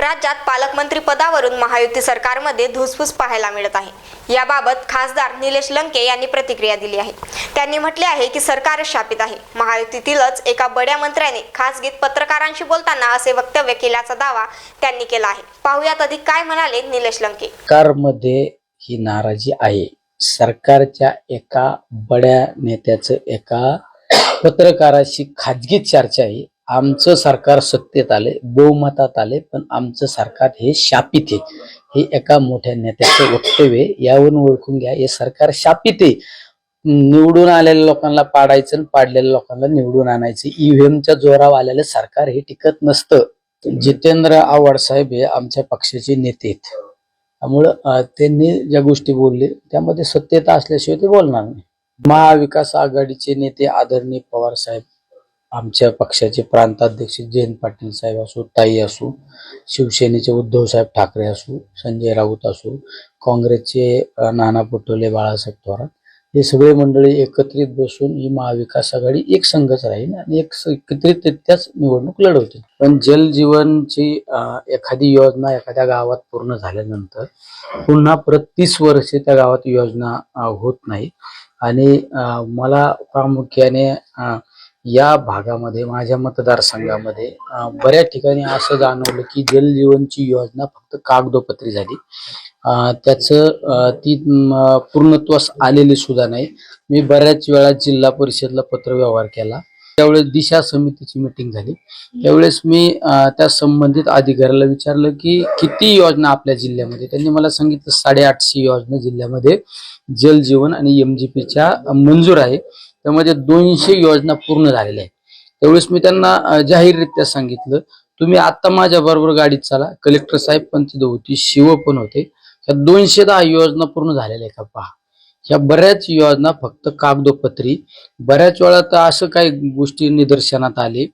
राज्यात पालकमंत्री पदावरून महायुती सरकारमध्ये धुसफूस पाहायला मिळत आहे. याबाबत खासदार निलेश लंके यांनी प्रतिक्रिया दिली आहे. त्यांनी म्हटले आहे की सरकार शापित आहे. महायुतीतीलच एका बड्या मंत्र्याने खासगीत पत्रकारांशी बोलताना असे वक्तव्य केल्याचा दावा त्यांनी केला आहे. पाहुयात अधिक काय म्हणाले निलेश लंके. सरकारमध्ये ही नाराजी आहे. सरकारच्या एका बड्या नेत्याचं एका पत्रकाराशी खाजगी चर्चा आहे. आमचं सरकार सत्तेत आले बहुमतात आले पण आमचं सरकार हे शापित आहे. हे एका मोठ्या नेत्याचं वक्तव्य यावरून ओळखून घ्या हे सरकार शापित आहे. निवडून आलेल्या लोकांना पाडायचं आणि पाडलेल्या लोकांना निवडून आणायचं. ईव्हीएमच्या जोरावर आलेलं सरकार हे टिकत नसतं. जितेंद्र आव्हाड साहेब हे आमच्या पक्षाचे नेते आहेत. त्यामुळं त्यांनी ज्या गोष्टी बोलले त्यामध्ये सत्यता असल्याशिवाय ते बोलणार नाही. महाविकास आघाडीचे नेते आदरणीय पवार साहेब आमच्या पक्षाचे प्रांताध्यक्ष जयंत पाटील साहेब असो ताई असो शिवसेनेचे उद्धवसाहेब ठाकरे असो संजय राऊत असो काँग्रेसचे नाना पटोले बाळासाहेब थोरात हे सगळे मंडळी एकत्रित बसून ही महाविकास आघाडी एक संघच राहील आणि एक एकत्रितरित्याच निवडणूक लढवतील. पण जल जीवनची एखादी योजना एखाद्या गावात पूर्ण झाल्यानंतर पुन्हा परत तीस वर्षे त्या गावात योजना होत नाही. आणि मला प्रामुख्याने अं, या भागामध्ये माझ्या मतदारसंघामध्ये बऱ्याच ठिकाणी असं जाणवलं की जल जीवनची योजना फक्त कागदोपत्री झाली. त्याचं ती पूर्णत्वास आलेली सुद्धा नाही. मी बऱ्याच वेळा जिल्हा परिषदला पत्रव्यवहार केला. त्यावेळेस दिशा समितीची मिटिंग झाली. त्यावेळेस मी त्या संबंधित अधिकाऱ्याला विचारलं की किती योजना आपल्या जिल्ह्यामध्ये? त्यांनी मला सांगितलं साडेआठशे योजना जिल्ह्यामध्ये जल जीवन आणि एमजीपीच्या मंजूर आहे. त्यामध्ये दोनशे योजना पूर्ण झालेल्या आहेत. त्यावेळेस मी त्यांना जाहीररित्या सांगितलं तुम्ही आता माझ्या बरोबर गाडीत चला. कलेक्टर साहेब पण तिथं होती शिव पण होते. ह्या दोनशे दहा योजना पूर्ण झालेल्या आहे का पहा. ह्या बऱ्याच योजना फक्त कागदोपत्री. बऱ्याच वेळा तर असं काही गोष्टी निदर्शनात आले.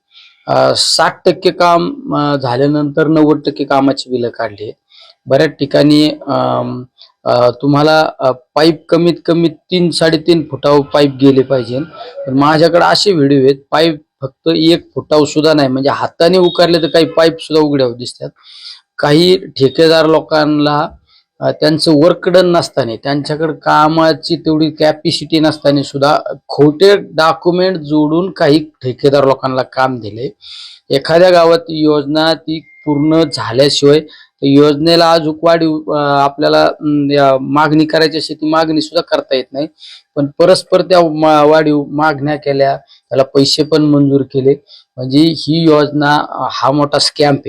साठ टक्के काम झाल्यानंतर नव्वद टक्के कामाची बिलं काढली. बऱ्याच ठिकाणी तुम्हाला पाईप कमीत कमी तीन साडेतीन फुटावर पाईप गेले पाहिजे. पण माझ्याकडे असे व्हिडिओ आहेत पाईप फक्त एक फुटाव सुद्धा नाही. म्हणजे हाताने उकारले तर काही पाईप सुद्धा उघड्यावर दिसतात. काही ठेकेदार लोकांना त्यांचं वर्कडन नसताना त्यांच्याकडे कामाची तेवढी कॅपॅसिटी नसताना सुद्धा खोटे डॉक्युमेंट जोडून काही ठेकेदार लोकांना काम दिले. एखाद्या गावात योजना ती पूर्ण झाल्याशिवाय योजनेला अजून वाढीव आपल्याला मागणी करायची असेल ती मागणी सुद्धा करता येत नाही. पण परस्पर त्या वाढीव मागण्या केल्या त्याला पैसे पण मंजूर केले. म्हणजे ही योजना हा मोठा स्कॅम्प आहे.